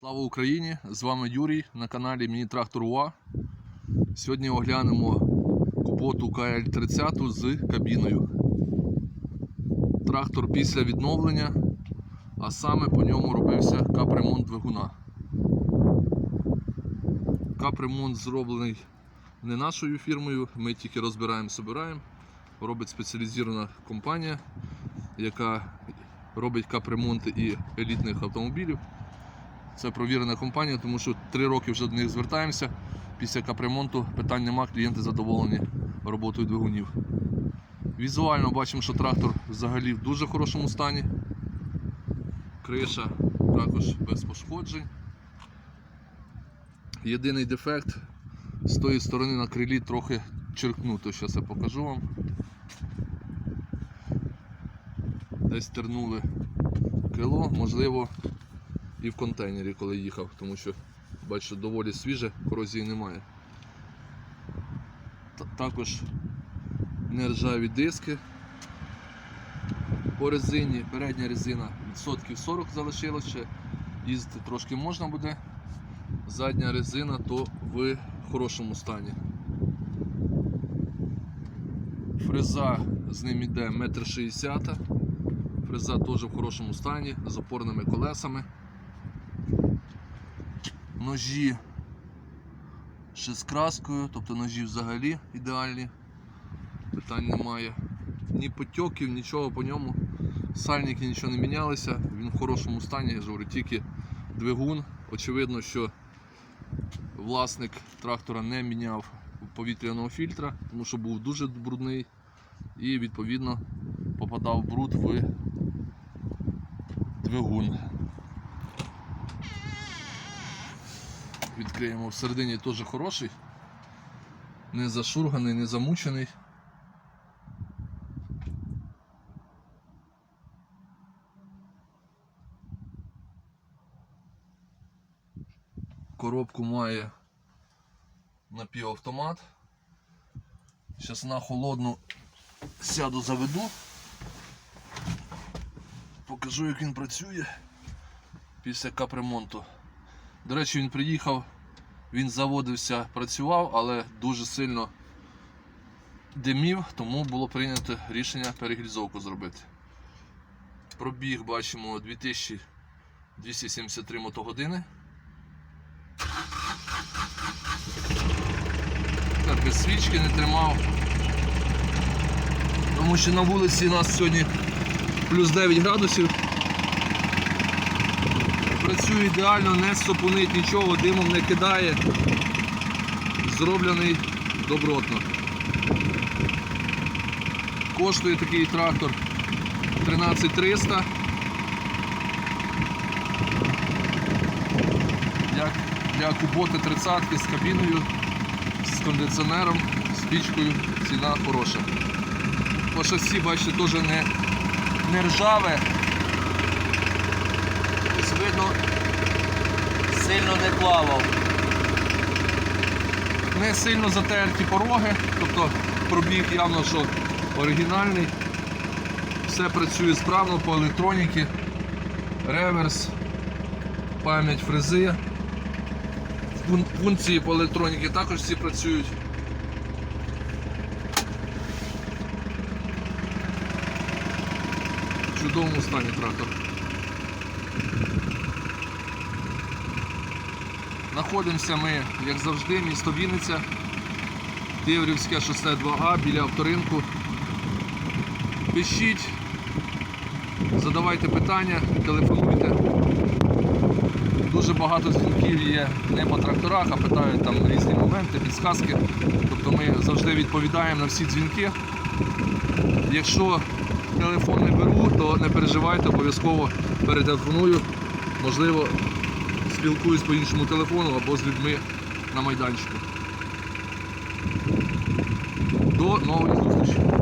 Слава Україні! З вами Юрій на каналі Міні Трактор УА. Сьогодні оглянемо куботу КЛ-30 з кабіною. Трактор після відновлення, а саме по ньому робився капремонт двигуна. Капремонт зроблений не нашою фірмою, ми тільки розбираємо, собираємо. Робить спеціалізована компанія, яка робить капремонти і елітних автомобілів. Це провірена компанія, тому що три роки вже до них звертаємося. Після капремонту питань нема, клієнти задоволені роботою двигунів. Візуально бачимо, що трактор взагалі в дуже хорошому стані. Криша також без пошкоджень. Єдиний дефект з тої сторони на крилі трохи черкнуто. Зараз я покажу вам. Десь тернули крило, можливо, і в контейнері, коли їхав, тому що бачу, доволі свіже, корозії немає. Також нержаві диски. По резині, передня резина відсотків 40 залишилось ще, їздити трошки можна буде. Задня резина то в хорошому стані. Фреза з ним іде 1,60 м. Фреза теж в хорошому стані, з опорними колесами. Ножі ще з краскою, тобто ножі взагалі ідеальні, питань немає. Ні потьоків, нічого по ньому. Сальники нічого не мінялися, він в хорошому стані, я ж говорю, тільки двигун. Очевидно, що власник трактора не міняв повітряного фільтра, тому що був дуже брудний і відповідно попадав бруд в двигун. Відкриємо всередині теж хороший, не зашурганий, не замучений. Коробку має напівавтомат. Зараз на холодну сяду заведу. Покажу, як він працює після капремонту. До речі, він приїхав, він заводився, працював, але дуже сильно димів, тому було прийнято рішення перегрізовку зробити. Пробіг бачимо 2273 мотогодини. Так, без свічки не тримав. Тому що на вулиці у нас сьогодні плюс 9 градусів. Працює ідеально, не сопунить нічого, димом не кидає. Зроблений добротно. Коштує такий трактор 13300. Як для куботи 30 з кабіною, з кондиціонером, з пічкою ціна хороша. По шасі, бачите, теж не, не ржаве. Видно, сильно не плавав. Не сильно затерті пороги, тобто пробіг явно, що оригінальний. Все працює справно по електроніці, реверс, пам'ять фрези. Функції по електроніці також всі працюють. В чудовому стані трактор. Знаходимося ми, як завжди, місто Вінниця, Тиврівське шосе 2А біля авторинку. Пишіть, задавайте питання, телефонуйте. Дуже багато дзвінків є не по тракторах, а питають там різні моменти, підсказки. Тобто ми завжди відповідаємо на всі дзвінки. Якщо телефон не беру, то не переживайте, обов'язково перетелефоную. Можливо, спілкуюсь по іншому телефону або з людьми на майданчику. До нових зустрічей!